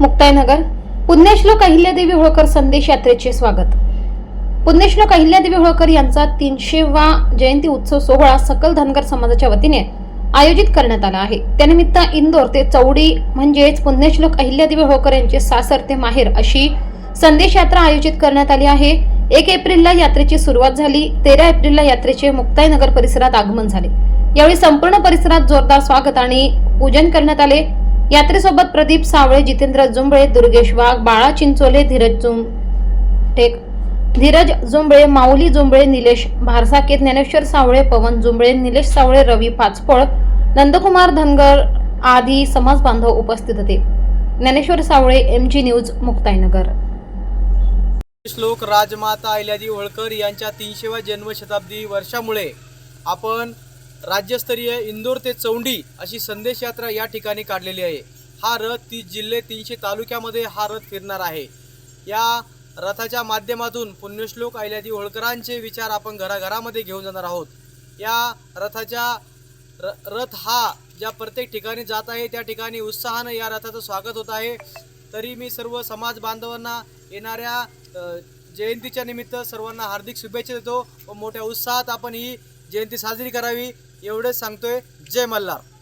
मुक्ताईनगर पुण्यश्लोक अहिल्यादेवी होळकर संदेश यात्रेचे स्वागत. पुण्यश्लोक अहिल्यादेवी होळकर यांचा तीनशेवा जयंती उत्सव सोहळा सकल धनगर समाजाच्या वतीने आयोजित करण्यात आला आहे. त्यानिमित्त इंदोर ते चौडी म्हणजेच पुण्यश्लोक अहिल्यादेवी होळकर यांचे सासर ते माहेर अशी संदेश यात्रा आयोजित करण्यात आली आहे. एक एप्रिलला यात्रेची सुरुवात झाली. तेरा एप्रिलला यात्रेचे मुक्ताईनगर परिसरात आगमन झाले. यावेळी संपूर्ण परिसरात जोरदार स्वागत आणि पूजन करण्यात आले. यात्रेसोबत प्रदीप सावळे जितेंद्र जुंबळे दुर्गेश वाघ बाळा चिंचोले धीरज जुमटेक धीरज जुंबळे माऊली जुंबळे निलेश भारसाके ज्ञानेश्वर सावळे पवन जुंबळे निलेश सावळे रवी पाचपळ नंदकुमार धनगर आदी समाज बांधव उपस्थित होते. Dnyaneshwar Sawale M G news Muktainagar. श्लोक राजमाता अहिल्याजी होळकर यांच्या तीनशेव्या जन्मशताब्दी वर्षामुळे आपण राज्यस्तरीय इंदोर ते चौंडी अशी संदेश यात्रा या ठिकाणी काढलेली आहे. हा रथ तीस जिल्हे तीनशे तालुक्यामध्ये हा रथ फिरणार आहे. या रथाच्या माध्यमातून पुण्यश्लोक अहिल्यादेवी होळकरांचे विचार आपण घराघरामध्ये घेऊन जाणार आहोत. या रथाच्या र रथ हा ज्या प्रत्येक ठिकाणी जात आहे त्या ठिकाणी उत्साहानं या रथाचं स्वागत होत आहे. तरी मी सर्व समाज बांधवांना येणाऱ्या जयंतीच्या निमित्त सर्वांना हार्दिक शुभेच्छा देतो व मोठ्या उत्साहात आपण ही जयंती साजरी करावी. एवढंच सांगतोय. जय मल्हार.